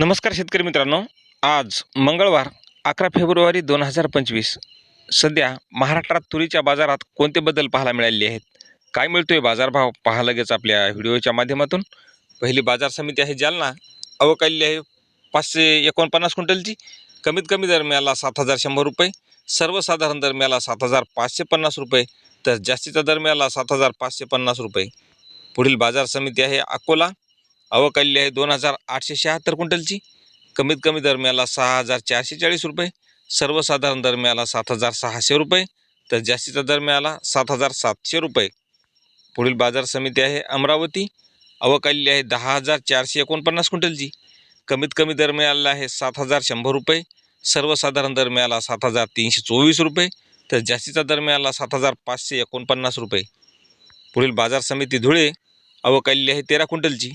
नमस्कार शेतकरी मित्रांनो. आज मंगळवार अकरा फेब्रुवारी दोन हजार पंचवीस. सध्या महाराष्ट्रात तुरीच्या बाजारात कोणते बदल पाहायला मिळालेले आहेत? काय मिळतोय बाजारभाव? पाहा लगेच आपल्या व्हिडिओच्या माध्यमातून. पहिली बाजार समिती आहे जालना. अवकाली आहे पाचशे एकोणपन्नास क्विंटलची. कमीत कमी दरम्याला सात हजार शंभर रुपये. सर्वसाधारण दरम्याला सात हजार पाचशे पन्नास रुपये. तर जास्तीचा दरम्याला सात हजार पाचशे पन्नास रुपये. पुढील बाजार समिती आहे अकोला. अवकाली आहे दोन हजार आठशे शहात्तर क्विंटलची. कमीत कमी दरम्याला सहा हजार चारशे चाळीस रुपये सर्वसाधारण दरम्याला सात हजार सहाशे रुपये तर जास्तीचा दरम्याला सात हजार सातशे रुपये. पुढील बाजार समिती आहे अमरावती. अवकाली आहे दहा हजार चारशे एकोणपन्नास क्विंटलची. कमीत कमी दरम्याला आहे सात हजार शंभर रुपये सर्वसाधारण दरम्याला सात हजार तीनशे चोवीस रुपये तर जास्तीचा दरम्याला सात हजार पाचशे एकोणपन्नास रुपये. पुढील बाजार समिती धुळे अवकाली आहे तेरा क्विंटलची.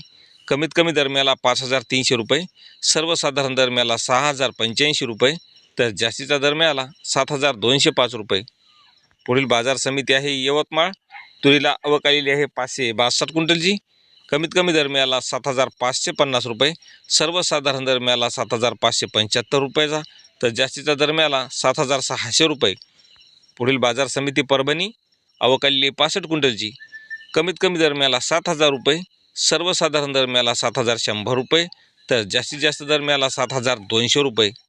कमीत कमी दरम्याला पाच हजार तीनशे रुपये सर्वसाधारण दरम्याला सहा हजार पंच्याऐंशी रुपये तर जास्तीचा दरम्याला सात हजार दोनशे पाच रुपये. पुढील बाजार समिती आहे यवतमाळ. तुरीला अवकालेली आहे पाचशे बासष्ट क्विंटलची. कमीत कमी दरम्याला सात हजार पाचशे पन्नास रुपये सर्वसाधारण दरम्याला सात हजार पाचशे पंच्याहत्तर रुपयाचा तर जास्तीचा दरम्याला सात हजार सहाशे रुपये. पुढील बाजार समिती परभणी अवकालेली पासष्ट क्विंटलची. कमीत कमी दरम्याला सात हजार रुपये सर्वसाधारण दरम्याला सात हजार शंभर रुपये तर जास्तीत जास्त दरम्याला सात हजार दोनशे रुपये.